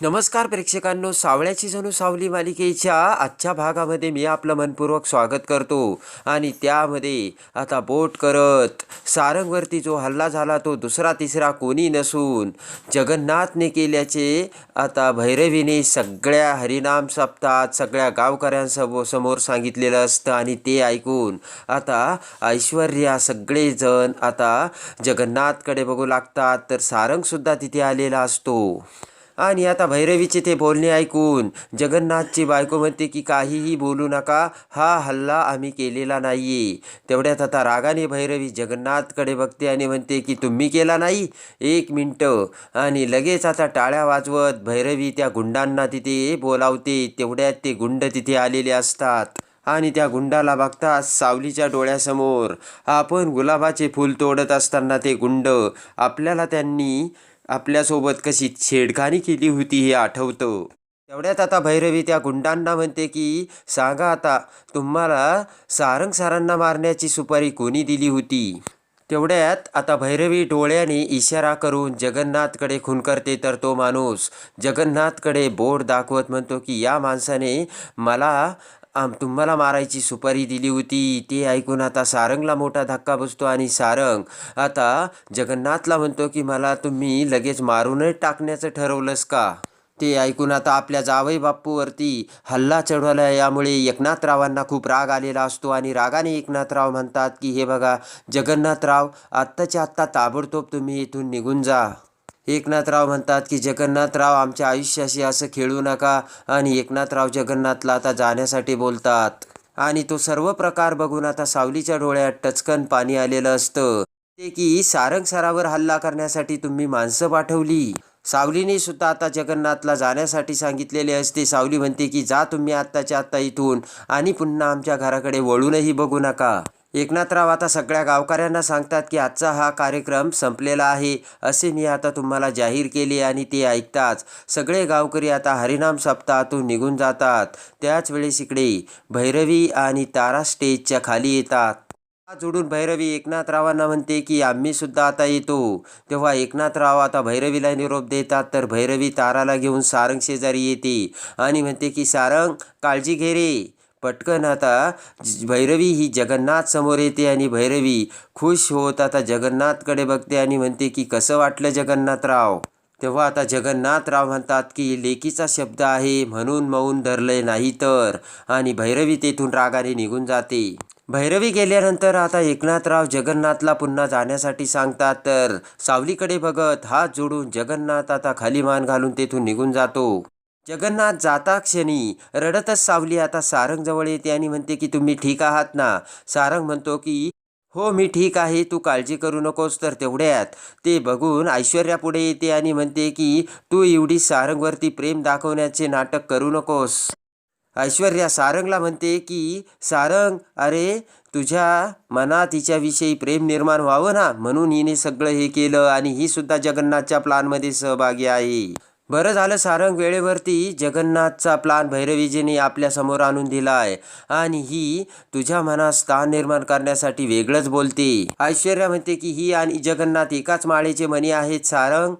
नमस्कार प्रेक्षकांनो सावळ्याची जणू सावली मालिकेच्या आजच्या भागामध्ये मी आपलं मनपूर्वक स्वागत करतो. आणि त्यामध्ये आता बोट करत सारंगवरती जो हल्ला झाला तो दुसरा तिसरा कोणी नसून जगन्नाथने केल्याचे आता भैरवीने सगळ्या हरिनाम सप्तात सगळ्या गावकऱ्यांसमोर समोर सांगितलेलं असतं. आणि ते ऐकून आता ऐश्वर्या सगळेजण आता जगन्नाथकडे बघू लागतात. तर सारंगसुद्धा तिथे आलेला असतो. आणि आता भैरवीचे ते बोलणे ऐकून जगन्नाथची बायको म्हणते की काहीही बोलू नका हा हल्ला आम्ही केलेला नाहीये. तेवढ्यात आता रागाने भैरवी जगन्नाथकडे बघते आणि म्हणते की तुम्ही केला नाही? एक मिनटं. आणि लगेच आता टाळ्या वाजवत भैरवी त्या गुंडांना तिथे बोलावते. तेवढ्यात ते गुंड तिथे आलेले असतात. आणि त्या गुंडाला बघता सावलीच्या डोळ्यासमोर आपण गुलाबाचे फूल तोडत असताना ते गुंड आपल्याला त्यांनी आपल्यासोबत कशी छेडखानी केली होती हे आठवतं. तेवढ्यात आता भैरवी त्या गुंडांना म्हणते की सांगा आता तुम्हाला सारंग सारांना मारण्याची सुपारी कोणी दिली होती? तेवढ्यात आता भैरवी डोळ्याने इशारा करून जगन्नाथकडे खून करते तर तो माणूस जगन्नाथकडे बोट दाखवत म्हणतो की या माणसाने मला आम तुम्हाला मारायची सुपारी दिली होती. ते ऐकून आता सारंगला मोठा धक्का बसतो आणि सारंग आता जगन्नाथला म्हणतो की मला तुम्ही लगेच मारूनच टाकण्याचं ठरवलंस का? ते ऐकून आता आपल्या जावई बाप्पूवरती हल्ला चढवला यामुळे एकनाथरावांना खूप राग आलेला असतो आणि रागाने एकनाथराव म्हणतात की हे बघा जगन्नाथराव आत्ताच्या आत्ता ताबडतोब तुम्ही इथून निघून जा. एकनाथराव म्हणतात की जगन्नाथराव आमच्या आयुष्याशी असं खेळू नका आणि एकनाथराव जगन्नाथला आता जाण्यासाठी बोलतात. आणि तो सर्व प्रकार बघून आता सावलीच्या डोळ्यात टचकन पाणी आलेलं असतं. ते की सारंग सरावर हल्ला करण्यासाठी तुम्ही माणसं पाठवली. सावलीने सुद्धा आता जगन्नाथला जाण्यासाठी सांगितलेले असते. सावली म्हणते की जा तुम्ही आत्ताच्या आत्ता इथून आणि पुन्हा आमच्या घराकडे वळूनही बघू नका. एकनाथराव आता सगळ्या गावकऱ्यांना सांगतात की आजचा हा कार्यक्रम संपलेला आहे असे मी आता तुम्हाला जाहीर केले आणि ते ऐकताच सगळे गावकरी आता हरिनाम सप्ताहातून निघून जातात. त्याच वेळेस इकडे भैरवी आणि तारा स्टेजच्या खाली येतात. हात जोडून भैरवी एकनाथरावांना म्हणते की आम्ही सुद्धा आता येतो. तेव्हा एकनाथराव आता भैरवीला निरोप देतात तर भैरवी ताराला घेऊन सारंग शेजारी येते आणि म्हणते की सारंग काळजी घे रे. पटकन आता ज- भैरवी ही जगन्नाथ समोर येते आणि भैरवी खुश होत आता जगन्नाथकडे बघते आणि म्हणते की कसं वाटलं जगन्नाथराव? तेव्हा आता जगन्नाथराव म्हणतात की लेकीचा शब्द आहे म्हणून मौन धरलंय नाही तर. आणि भैरवी तेथून रागाने निघून जाते. भैरवी गेल्यानंतर आता एकनाथराव जगन्नाथला पुन्हा जाण्यासाठी सांगतात तर सावलीकडे बघत हात जोडून जगन्नाथ आता खाली मान घालून तेथून निघून जातो. जगन्नाथ जाता क्षणी रडतच सावली. आता सारंगजवळ येते आणि म्हणते की तुम्ही ठीक आहात ना? सारंग म्हणतो की हो मी ठीक आहे. तू काळजी करू नकोस तर तेवढ्यात. ते बघून ऐश्वर्या पुढे येते आणि म्हणते की तू एवढी सारंगवरती प्रेम दाखवण्याचे नाटक करू नकोस. ऐश्वर्या सारंगला म्हणते की सारंग अरे तुझ्या मनात हिच्याविषयी प्रेम निर्माण व्हावं ना? म्हणून हिने सगळं हे केलं आणि ही सुद्धा जगन्नाथच्या प्लानमध्ये सहभागी आहे. बरं झालं सारंग वेळेवरती जगन्नाथचा प्लान भैरवीजीने आपल्यासमोर आणून आहे. आणि ही तुझ्या मनात स्थान निर्माण करण्यासाठी वेगळंच बोलते. ऐश्वर्या म्हणते की ही आणि जगन्नाथ एकाच माळेचे मणी आहेत सारंग.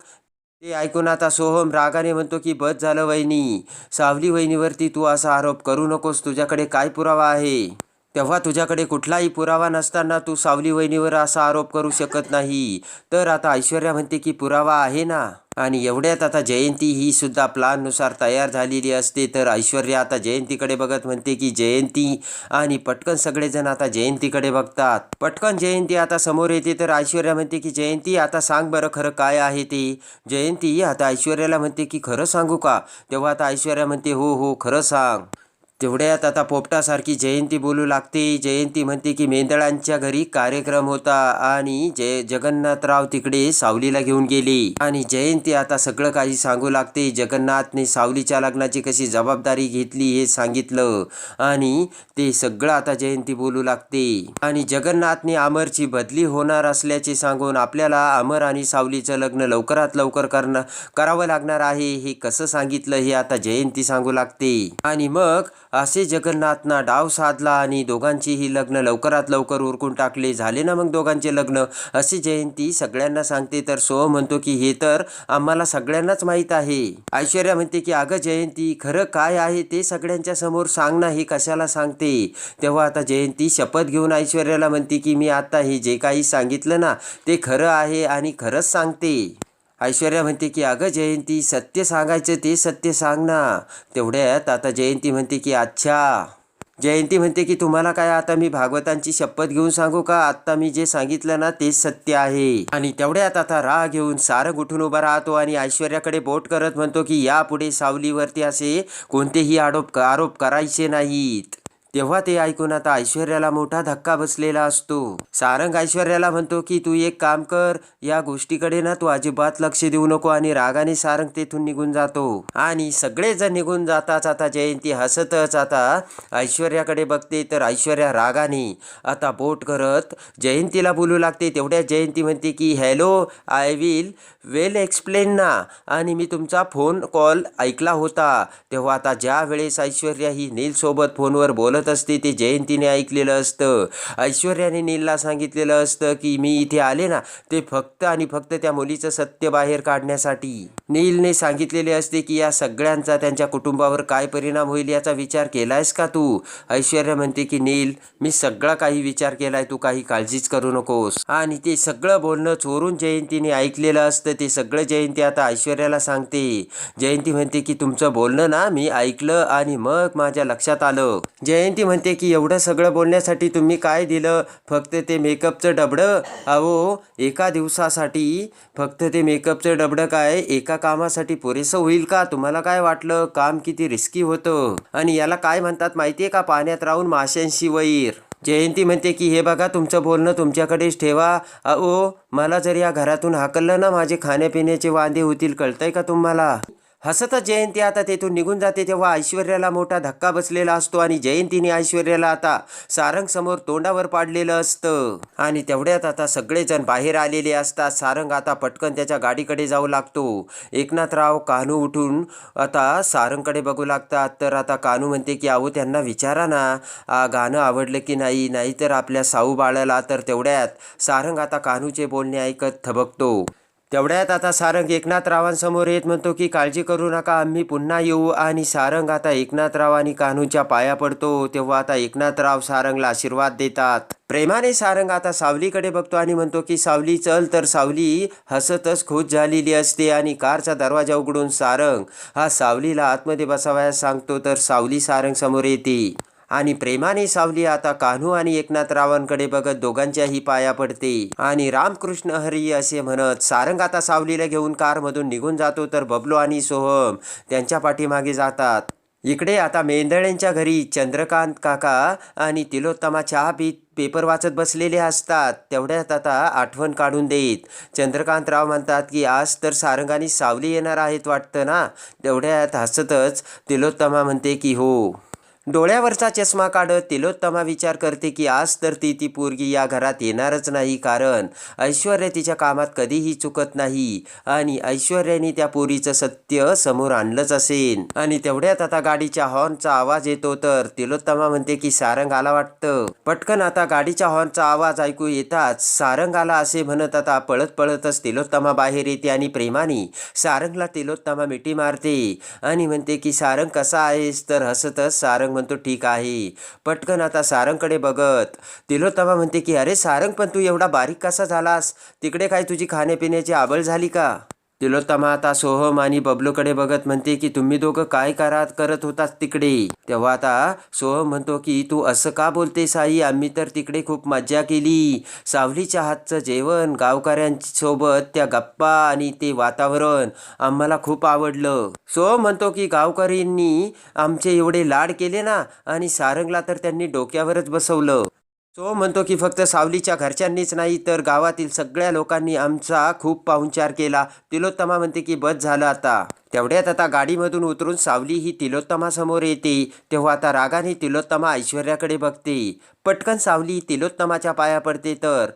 ते ऐकून आता सोहम रागाने म्हणतो की बस झालं वहिनी. सावली वहिनीवरती तू असा आरोप करू नकोस तुझ्याकडे काय पुरावा आहे? तेव्हा तुझ्याकडे कुठलाही पुरावा नसताना तू सावली वहिनीवर असा आरोप करू शकत नाही. तर आता ऐश्वर्या म्हणते की पुरावा आहे ना? आणि एवढ्यात आता जयंती ही सुद्धा प्लाननुसार तयार झालेली असते. तर ऐश्वर्या आता जयंतीकडे बघत म्हणते की जयंती आणि पटकन सगळेजण आता जयंतीकडे बघतात. पटकन जयंती आता समोर येते. तर ऐश्वर्या म्हणते की जयंती आता सांग बरं खरं काय आहे ते. जयंती आता ऐश्वर्याला म्हणते की खरं सांगू का? तेव्हा आता ऐश्वर्या म्हणते हो हो खरं सांग. तेवढ्यात आता पोपटासारखी जयंती बोलू लागते. जयंती म्हणते की मेंदळांच्या घरी कार्यक्रम होता आणि जय जगन्नाथराव तिकडे सावलीला घेऊन गेले. आणि जयंती आता सगळं काही सांगू लागते. जगन्नाथने सावलीच्या लग्नाची कशी जबाबदारी घेतली हे सांगितलं आणि ते सगळं आता जयंती बोलू लागते. आणि जगन्नाथने अमरची बदली होणार असल्याचे सांगून आपल्याला अमर आणि सावलीचं लग्न लवकरात लवकर करणं करावं लागणार आहे हे कसं सांगितलं हे आता जयंती सांगू लागते. आणि मग असे जगन्नाथना डाव साधला आणि दोघांचीही लग्न लवकरात लवकर उरकून टाकले. झाले ना मग दोघांचे लग्न? अशी जयंती सगळ्यांना सांगते. तर सो म्हणतो की हे तर आम्हाला सगळ्यांनाच माहीत आहे. ऐश्वर्या म्हणते की अगं जयंती खरं काय आहे ते सगळ्यांच्या समोर सांग ना हे कशाला सांगते? तेव्हा आता जयंती शपथ घेऊन ऐश्वर्याला म्हणते की मी आता हे जे काही सांगितलं ना ते खरं आहे आणि खरंच सांगते. ऐश्वर्या म्हणते की अगं जयंती सत्य सांगायचं ते सत्य सांग ना. तेवढ्यात आता जयंती म्हणते की अच्छा. जयंती म्हणते की तुम्हाला काय आता मी भागवतांची शपथ घेऊन सांगू का? आता मी जे सांगितलं ना तेच सत्य आहे. आणि तेवढ्यात आता राग घेऊन सारंग उठून उभा राहतो आणि ऐश्वर्याकडे बोट करत म्हणतो की यापुढे सावलीवरती असे कोणतेही आरोप आरोप करायचे नाहीत. तेव्हा ते ऐकून आता ऐश्वर्याला मोठा धक्का बसलेला असतो. सारंग ऐश्वर्याला म्हणतो की तू एक काम कर या गोष्टीकडे ना तू अजिबात लक्ष देऊ नको आणि रागाने सारंग तेथून निघून जातो. आणि सगळेजण निघून जाताच आता जयंती हसतच आता ऐश्वर्याकडे बघते तर ऐश्वर्या रागाने आता बोट करत जयंतीला बोलू लागते. तेवढ्या जयंती म्हणते की hello I will well explain ना. आणि मी तुमचा फोन कॉल ऐकला होता. तेव्हा आता ज्या वेळेस ऐश्वर्या ही नीलसोबत फोनवर बोलत असते ते जयंतीने ऐकलेलं असतं. ऐश्वर्याने नीलला सांगितलेलं असतं की मी इथे आले ना ते फक्त आणि फक्त त्या मुलीचं सत्य बाहेर काढण्यासाठी. नीलने सांगितलेले असते की या सगळ्यांचा त्यांच्या कुटुंबावर काय परिणाम होईल याचा विचार केलायस का तू? ऐश्वर्या म्हणते की नील मी सगळा काही विचार केलाय तू काही काळजीच करू नकोस. आणि ते सगळं बोलणं चोरून जयंतीने ऐकलेलं असतं. ते सगळं जयंती आता ऐश्वर्याला सांगते. जयंती म्हणते की तुमचं बोलणं ना मी ऐकलं आणि मग माझ्या लक्षात आलं. जयंती म्हणते की एवढं सगळं बोलण्यासाठी तुम्ही काय दिलं? फक्त ते मेकअपचं डबडं? अहो एका दिवसासाठी फक्त ते मेकअपचं डबडं काय? एका कामासाठी पुरेसं होईल का? तुम्हाला काय वाटलं? काम किती रिस्की होतं? आणि याला काय म्हणतात माहिती आहे का? पाण्यात राहून माशांशी वैर. जयंती म्हणते की हे बघा तुमचं बोलणं तुमच्याकडेच ठेवा. अहो मला जर या घरातून हाकललं ना माझे खाण्यापिण्याचे वांदे होतील कळतंय का तुम्हाला? हसतच जयंती आता तेथून निघून जाते तेव्हा ऐश्वर्याला मोठा धक्का बसलेला असतो आणि जयंतीने ऐश्वर्याला आता सारंग समोर तोंडावर पाडलेलं असतं. आणि तेवढ्यात आता सगळेजण बाहेर आलेले असतात सारंग आता पटकन त्याच्या गाडीकडे जाऊ लागतो. एकनाथराव कान्हू उठून आता सारंगकडे बघू लागतात. तर आता कान्हू म्हणते की अहो त्यांना विचारा ना. गाणं आवडलं की नाही? नाहीतर आपल्या साऊ बाळाला. तर तेवढ्यात सारंग आता कान्हूचे बोलणे ऐकत थबकतो. तेवढ्यात आता सारंग एकनाथरावांसमोर येत म्हणतो की काळजी करू नका आम्ही पुन्हा येऊ. आणि सारंग आता एकनाथराव आणि कान्हूच्या पाया पडतो. तेव्हा आता एकनाथराव सारंगला आशीर्वाद देतात. प्रेमाने सारंग आता सावलीकडे बघतो आणि म्हणतो की सावली चल तर सावली हसतच खुश झालेली असते आणि कारचा दरवाजा उघडून सारंग हा सावलीला आतमध्ये बसावयास सांगतो तर सावली सारंग समोर येते. आणि प्रेमाने सावली आता कान्हू आणि एकनाथरावांकडे बघत दोघांच्याही पाया पडते. आणि रामकृष्ण हरी असे म्हणत सारंग आता सावलीला घेऊन कारमधून निघून जातो तर बबलो आणि सोहम त्यांच्या पाठीमागे जातात. इकडे आता मेंदळ्यांच्या घरी चंद्रकांत काका आणि तिलोत्तमा चहा पीत पेपर वाचत बसलेले असतात. तेवढ्यात आता आठवण काढून देत चंद्रकांतराव म्हणतात की आज तर सारंगाने सावली येणार आहेत वाटतं ना? तेवढ्यात हसतच तिलोत्तमा म्हणते की हो. डोळ्यावरचा चष्मा काढत तिलोत्तमा विचार करते की आज तर ती ती पोरगी या घरात येणारच नाही कारण ऐश्वर्या तिच्या कामात कधीही चुकत नाही. आणि ऐश्वर्याने त्या पोरीचं सत्य समोर आणलंच असेल. आणि तेवढ्यात आता गाडीच्या हॉर्नचा आवाज येतो तर तिलोत्तमा म्हणते की सारंग आला वाटतं. पटकन आता गाडीच्या हॉर्नचा आवाज ऐकू येताच सारंग आला असे म्हणत आता पळत पळतच तिलोत्तमा बाहेर येते आणि प्रेमाने सारंगला तिलोत्तमा मिठी मारते. आणि म्हणते की सारंग कसा आहेस? तर हसतच सारंग म्हणतो ठीक आहे. पटकन आता सारंगकडे बघत. तिलोत्तमा म्हणते की अरे सारंग पण तू एवढा बारीक कसा झालास? तिकडे काय तुझी खाण्यापिण्याची आबळ झाली का? तिलोत्तमा आता सोहम आणि बबलूकडे बघत म्हणते की तुम्ही दोघं काय करा करत होतात तिकडे? तेव्हा आता सोहम म्हणतो की तू असं का बोलते साई आम्ही तर तिकडे खूप मज्जा केली. सावलीच्या हातचं जेवण गावकऱ्यांसोबत त्या गप्पा आणि ते वातावरण आम्हाला खूप आवडलं. सोहम म्हणतो की गावकऱ्यांनी आमचे एवढे लाड केले ना आणि सारंगला तर त्यांनी डोक्यावरच बसवलं. तो म्हणतो की फक्त सावलीच्या घरच्यांनीच नाही तर गावातील सगळ्या लोकांनी आमचा खूप पाहुणचार केला. तिलोत्तमा म्हणते की बस झालं आता. तेवढ्यात आता गाडीमधून उतरून सावली ही तिलोत्तमा समोर येते. तेव्हा आता रागाने तिलोत्तमा ऐश्वर्याकडे बघते. पटकन सावली तिलोत्तमाच्या पाया पडते तर.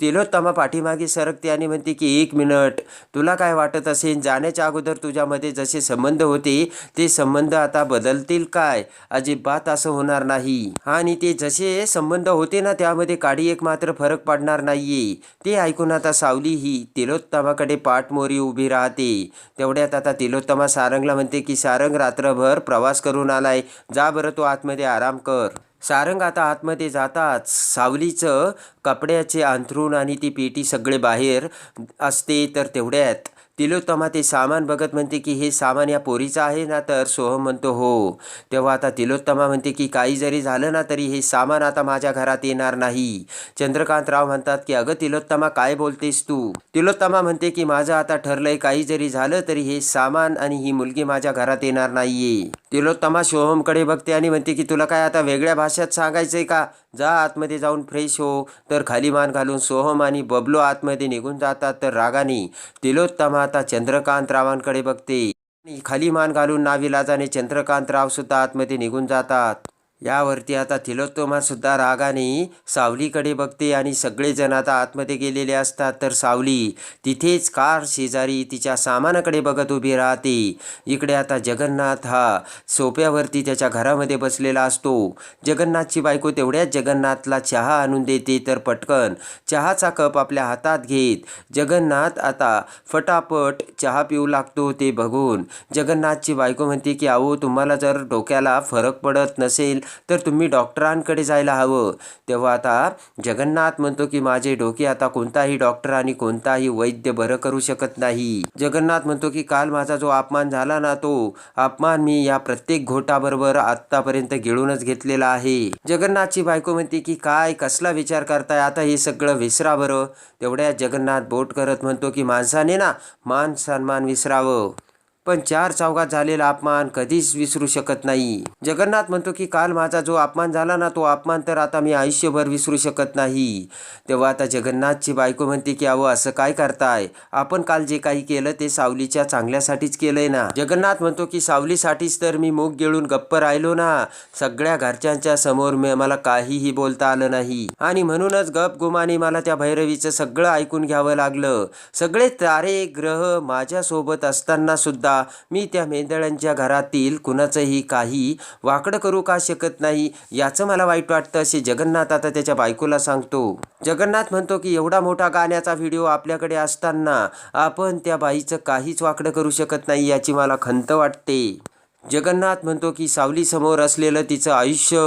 तिलोत्तमा पाठीमागे सरकते आणि म्हणते की एक मिनिट तुला काय वाटत असेल? जाण्याच्या अगोदर तुझ्यामध्ये जसे संबंध होते ते संबंध आता बदलतील काय? अजिबात असं होणार नाही. आणि ते जसे संबंध होते ना त्यामध्ये काडी एक मात्र फरक पडणार नाहीये. ते ऐकून आता सावली ही तिलोत्तमाकडे पाठमोरी उभी राहते. तेवढ्यात आता तिलोत्तमा सारंगला म्हणते की सारंग रात्रभर प्रवास करून आलाय. जा बरं तू आतमध्ये आराम कर. सारंग आता आतमध्ये जाताच सावलीचं कपड्याचे अंथरूण आणि ती पेटी सगळे बाहेर असते तर तेवढ्यात तिलोत्तमा ते सामान बघत म्हणते की हे सामान या पोरीचं आहे ना तर? सोहम म्हणतो हो. तेव्हा आता तिलोत्तमा म्हणते की काही जरी झालं ना तरी हे सामान आता माझ्या घरात येणार नाही. चंद्रकांतराव म्हणतात की अगं तिलोत्तमा काय बोलतेस तू? तिलोत्तमा म्हणते की माझं आता ठरलंय काही जरी झालं तरी हे सामान आणि ही मुलगी माझ्या घरात येणार नाहीये. तिलोत्तमा सोहमकडे बघते आणि म्हणते की तुला काय आता वेगळ्या भाषेत सांगायचंय का? जा आतमध्ये जाऊन फ्रेश हो. तर खाली मान घालून सोहम आणि बबलो आतमध्ये निघून जातात. तर रागाने तिलोत्तमा आता चंद्रकांत रावांकडे बघते. आणि खाली मान घालून नाविलाजाने चंद्रकांत रावसुद्धा आतमध्ये निघून जातात. यावरती आता तिलोत्तमा सुद्धा रागाने सावलीकडे बघते आणि सगळेजण आता आतमध्ये गेलेले असतात. तर सावली तिथेच कार शेजारी तिच्या सामानाकडे बघत उभी राहते. इकडे आता जगन्नाथ हा सोप्यावरती त्याच्या घरामध्ये बसलेला असतो. जगन्नाथची बायको तेवढ्याच जगन्नाथला चहा आणून देते. तर पटकन चहाचा कप आपल्या हातात घेत जगन्नाथ आता फटाफट चहा पिऊ लागतो ते बघून. जगन्नाथची बायको म्हणते की अहो तुम्हाला जर डोक्याला फरक पडत नसेल तर तुम्ही डॉक्टरांकडे जायला हवं. तेव्हा आता जगन्नाथ म्हणतो की माझे डोके आता कोणताही डॉक्टर आणि कोणताही वैद्य बरं करू शकत नाही. जगन्नाथ म्हणतो की काल माझा जो अपमान झाला ना तो अपमान मी या प्रत्येक घोटाबरोबर आत्तापर्यंत गिळूनच घेतलेला आहे. जगन्नाथची बायको म्हणते की काय कसला विचार करताय? आता हे सगळं विसरा बरं. तेवढ्या जगन्नाथ बोट करत म्हणतो की माणसाने ना मान सन्मान विसरावं. पण चार चौघात झालेला अपमान कधीच विसरू शकत नाही. जगन्नाथ म्हणतो की काल माझा जो अपमान झाला ना तो अपमान तर आता मी आयुष्यभर विसरू शकत नाही. तेव्हा आता जगन्नाथची बायको म्हणते की अहो असं काय करताय? आपण काल जे काही केलं ते सावलीच्या चांगल्यासाठीच केलंय ना. जगन्नाथ म्हणतो की सावलीसाठीच तर मी मूग गिळून गप्प राहिलो ना. सगळ्या घरच्यांच्या समोर मी मला काहीही बोलता आलं नाही. आणि म्हणूनच गप गुमाने मला त्या भैरवीचं सगळं ऐकून घ्यावं लागलं. सगळे तारे ग्रह माझ्यासोबत असताना सुद्धा मी त्या मेंदळ्यांच्या घरातील कुणाचंही काही वाकडं करू का शकत नाही? याचं मला वाईट वाटतं असे जगन्नाथ आता त्याच्या बायकोला सांगतो. जगन्नाथ म्हणतो की एवढा मोठा गाण्याचा व्हिडिओ आपल्याकडे असताना आपण त्या बाईचं काहीच वाकडं करू शकत नाही याची मला खंत वाटते. जगन्नाथ म्हणतो की सावलीसमोर असलेलं तिचं आयुष्य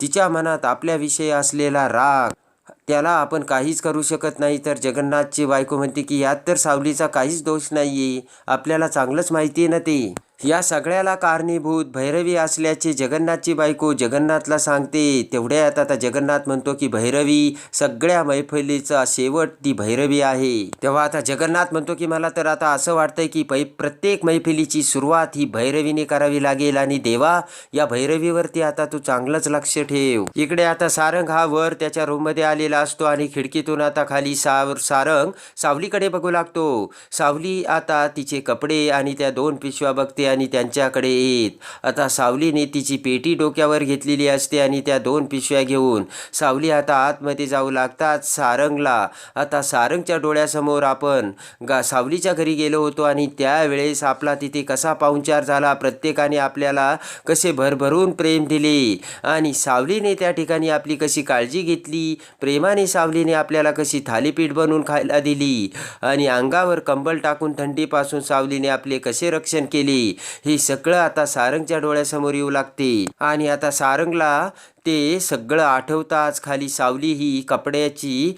तिच्या मनात आपल्याविषयी असलेला राग त्याला आपण काहीच करू शकत नाही. तर जगन्नाथची बायको म्हणते की यात तर सावलीचा काहीच दोष नाही आहे आपल्याला चांगलंच माहिती आहे ना ते. या सगळ्याला कारणीभूत भैरवी असल्याचे जगन्नाथची बायको जगन्नाथला सांगते. तेवढ्यात आता जगन्नाथ म्हणतो की भैरवी सगळ्या मैफलीचा शेवट ती भैरवी आहे. तेव्हा आता जगन्नाथ म्हणतो की मला तर आता असं वाटतंय की पै प्रत्येक मैफिलीची सुरुवात ही भैरवीने करावी लागेल आणि देवा या भैरवीवरती आता तू चांगलंच लक्ष ठेव. इकडे आता सारंग हा वर त्याच्या रूममध्ये आलेला असतो आणि खिडकीतून आता खाली साव सारंग सावलीकडे बघू लागतो. सावली आता तिचे कपडे आणि त्या दोन पिशव्या बघते आणि त्यांच्याकडे येत. आता सावलीने तिची पेटी डोक्यावर घेतलेली असते आणि त्या दोन पिशव्या घेऊन सावली आता आतमध्ये जाऊ लागतात सारंगला. आता सारंगच्या डोळ्यासमोर आपण गा सावलीच्या घरी गेलो होतो आणि त्यावेळेस आपला तिथे कसा पाहुणचार झाला प्रत्येकाने आपल्याला कसे भरभरून प्रेम दिले आणि सावलीने त्या ठिकाणी आपली कशी काळजी घेतली प्रेमाने सावलीने आपल्याला कशी थालीपीठ बनवून खायला दिली आणि अंगावर कंबल टाकून थंडीपासून सावलीने आपले कसे रक्षण केले हे सगळं आता सारंगच्या डोळ्यासमोर येऊ लागते. आणि आता सारंगला ते सगळं आठवताच खाली सावली ही कपड्याची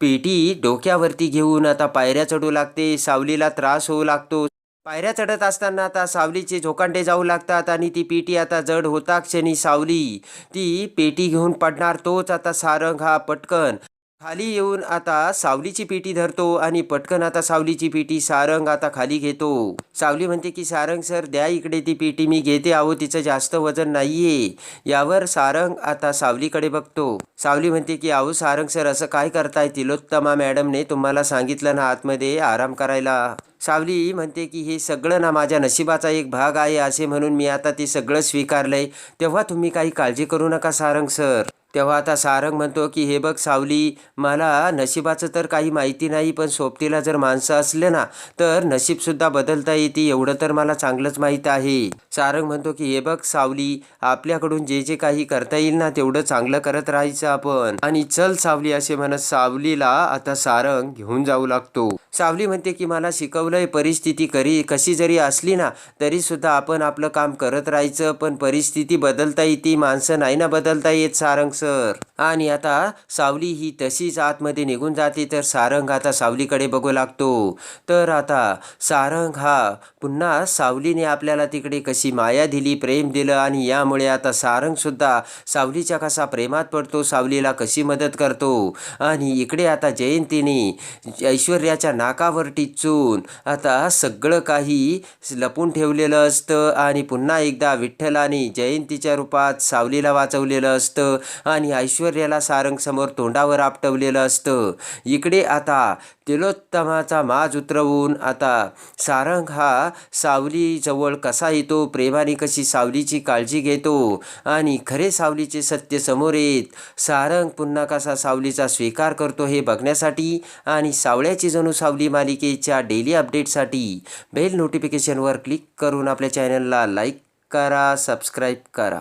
पेटी डोक्यावरती घेऊन आता पायऱ्या चढू लागते. सावलीला त्रास होऊ लागतो. पायऱ्या चढत असताना आता सावलीचे झोकांडे जाऊ लागतात आणि ती पेटी आता जड होता क्षणी सावली. ती पेटी घेऊन पडणार तोच आता सारंग हा पटकन. खाली येऊन आता सावलीची पेटी धरतो आणि पटकन आता सावलीची पेटी सारंग आता खाली घेतो. सावली म्हणते की सारंग सर द्या इकडे ती पेटी मी घेते आहो तिचं जास्त वजन नाहीये. यावर सारंग आता सावलीकडे बघतो. सावली म्हणते की आहो सारंग सर असं काय करताय तिलोत्तमा मॅडमने तुम्हाला सांगितलं ना आतमध्ये आराम करायला? सावली म्हणते की हे सगळं ना माझ्या नशिबाचा एक भाग आहे असे म्हणून मी आता ते सगळं स्वीकारलंय. तेव्हा तुम्ही काही काळजी करू नका सारंग सर. तेव्हा आता सारंग म्हणतो की हे बघ सावली मला नशिबाचं तर काही माहिती नाही पण सोबतीला जर माणसं असले ना तर नशीबसुद्धा बदलता येते एवढं तर मला चांगलंच माहीत आहे. सारंग म्हणतो की हे बघ सावली आपल्याकडून जे जे काही करता येईल ना तेवढं चांगलं करत राहायचं आपण. आणि चल सावली असे म्हणत सावलीला आता सारंग घेऊन जाऊ लागतो. सावली म्हणते की मला शिकवलंय परिस्थिती करी कशी जरी असली ना तरी सुद्धा आपण आपलं काम करत राहायचं पण परिस्थिती बदलता येते माणसं नाही ना बदलता येत सारंग सर. आणि आता सावली ही तशीच आतमध्ये निघून जाते तर सारंग आता सावलीकडे बघू लागतो. तर आता सारंग हा पुन्हा सावलीने आपल्याला तिकडे कशी माया दिली प्रेम दिलं आणि यामुळे आता सारंगसुद्धा सावलीच्या कसा प्रेमात पडतो सावलीला कशी मदत करतो. आणि इकडे आता जयंतीने ऐश्वर्याच्या नाकावर टिचून आता सगळं काही लपून ठेवलेलं असतं आणि पुन्हा एकदा विठ्ठलाने जयंतीच्या रूपात सावलीला वाचवलेलं असतं. आणि ऐश्वर्याला सारंग समोर तोंडावर आपटवलेलं असतं. इकडे आता तिलोत्तमाचा माज उतरवून आता सारंग हा सावलीजवळ कसा येतो? प्रेमाने कशी सावलीची काळजी घेतो? आणि खरे सावलीचे सत्य समोर येत सारंग पुन्हा कसा सावलीचा स्वीकार करतो हे बघण्यासाठी आणि सावळ्याची जणू सावली मालिकेच्या डेली अपडेटसाठी बेल नोटिफिकेशनवर क्लिक करून आपल्या चॅनलला लाईक करा सबस्क्राईब करा.